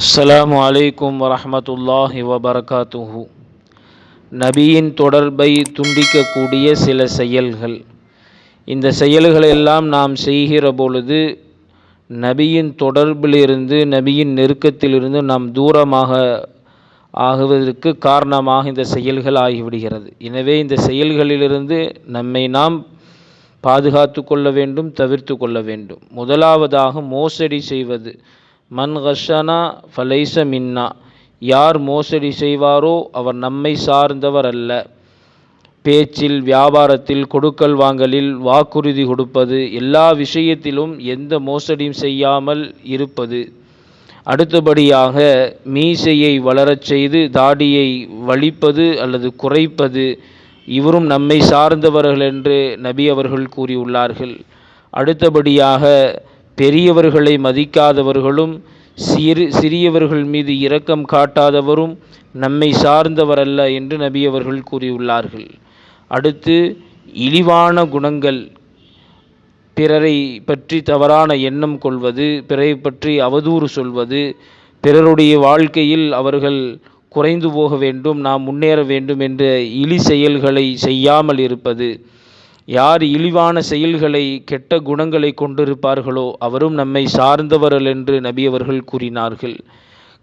அஸ்ஸலாமு அலைக்கும் வரஹமத்துல்லாஹி வபரகாத்துஹு. நபியின் தொடர்பை துண்டிக்கக்கூடிய சில செயல்கள். இந்த செயல்களெல்லாம் நாம் செய்கிற பொழுது நபியின் தொடர்பிலிருந்து நபியின் நெருக்கத்திலிருந்து நாம் தூரமாக ஆகுவதற்கு காரணமாக இந்த செயல்கள் ஆகிவிடுகிறது. எனவே இந்த செயல்களிலிருந்து நம்மை நாம் பாதுகாத்து கொள்ள வேண்டும் தவிர்த்து கொள்ள வேண்டும். முதலாவதாக மோசடி செய்வது. மன் ஹஷனா ஃபலைச மின்னா யார் மோசடி செய்வாரோ அவர் நம்மை சார்ந்தவர் அல்ல. பேச்சில் வியாபாரத்தில் கொடுக்கல் வாங்கலில் வாக்குறுதி கொடுப்பது எல்லா விஷயத்திலும் எந்த மோசடியும் செய்யாமல் இருப்பது. அடுத்தபடியாக மீசையை வளரச் செய்து தாடியை வலிப்பது அல்லது குறைப்பது இவரும் நம்மை சார்ந்தவர்கள் என்று நபி அவர்கள் கூறியுள்ளார்கள். அடுத்தபடியாக பெரியவர்களை மதிக்காதவர்களும் சிறு சிறியவர்கள் மீது இரக்கம் காட்டாதவரும் நம்மை சார்ந்தவர் அல்ல என்று நபி அவர்கள் கூறியுள்ளார்கள். அடுத்து இழிவான குணங்கள். பிறரை பற்றி தவறான எண்ணம் கொள்வது பிறரை பற்றி அவதூறு சொல்வது பிறருடைய வாழ்க்கையில் அவர்கள் குறைந்து போக வேண்டும் நாம் முன்னேற வேண்டும் என்ற இழி செயல்களை செய்யாமல் இருப்பது யார் இழிவான செயல்களை கெட்ட குணங்களை கொண்டிருப்பார்களோ அவரும் நம்மை சார்ந்தவர்கள் என்று நபி அவர்கள் கூறினார்கள்.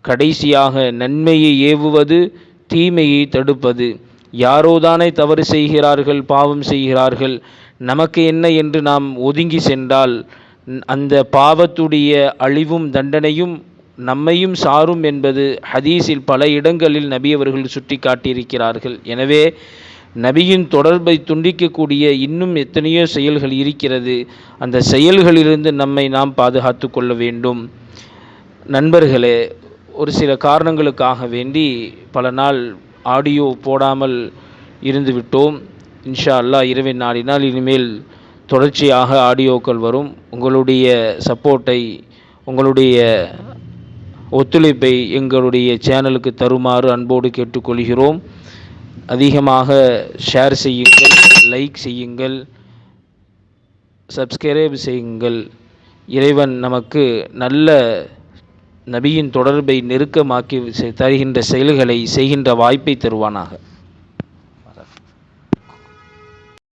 கடைசியாக நன்மையை ஏவுவது தீமையை தடுப்பது. யாரோதானே தவறு செய்கிறார்கள் பாவம் செய்கிறார்கள். நமக்கு என்ன என்று நாம் ஒதுங்கி சென்றால் அந்த பாவத்துடைய அழிவும் தண்டனையும் நம்மையும் சாரும் என்பது ஹதீஸில் பல இடங்களில் நபி அவர்கள் சுட்டி காட்டியிருக்கிறார்கள் எனவே நபியின் தொடர்பை துண்டிக்கக்கூடிய இன்னும் எத்தனையோ செயல்கள் இருக்கிறது. அந்த செயல்களிலிருந்து நம்மை நாம் பாதுகாத்து கொள்ள வேண்டும். நண்பர்களே ஒரு சில காரணங்களுக்காக வேண்டி பல நாள் ஆடியோ போடாமல் இருந்து விட்டோம். இன்ஷா அல்லா இரவின் நாளினால் இனிமேல் தொடர்ச்சியாக ஆடியோக்கள் வரும். உங்களுடைய சப்போர்ட்டை உங்களுடைய ஒத்துழைப்பை எங்களுடைய சேனலுக்கு தருமாறு அன்போடு கேட்டுக்கொள்கிறோம். அதிகமாக ஷேர் செய்யுங்கள் லைக் செய்யுங்கள் சப்ஸ்கிரைப் செய்யுங்கள். இறைவன் நமக்கு நல்ல நபியின் தொடர்பை நெருக்கமாக்கி தருகின்ற செயல்களை செய்கின்ற வாய்ப்பை தருவானாக.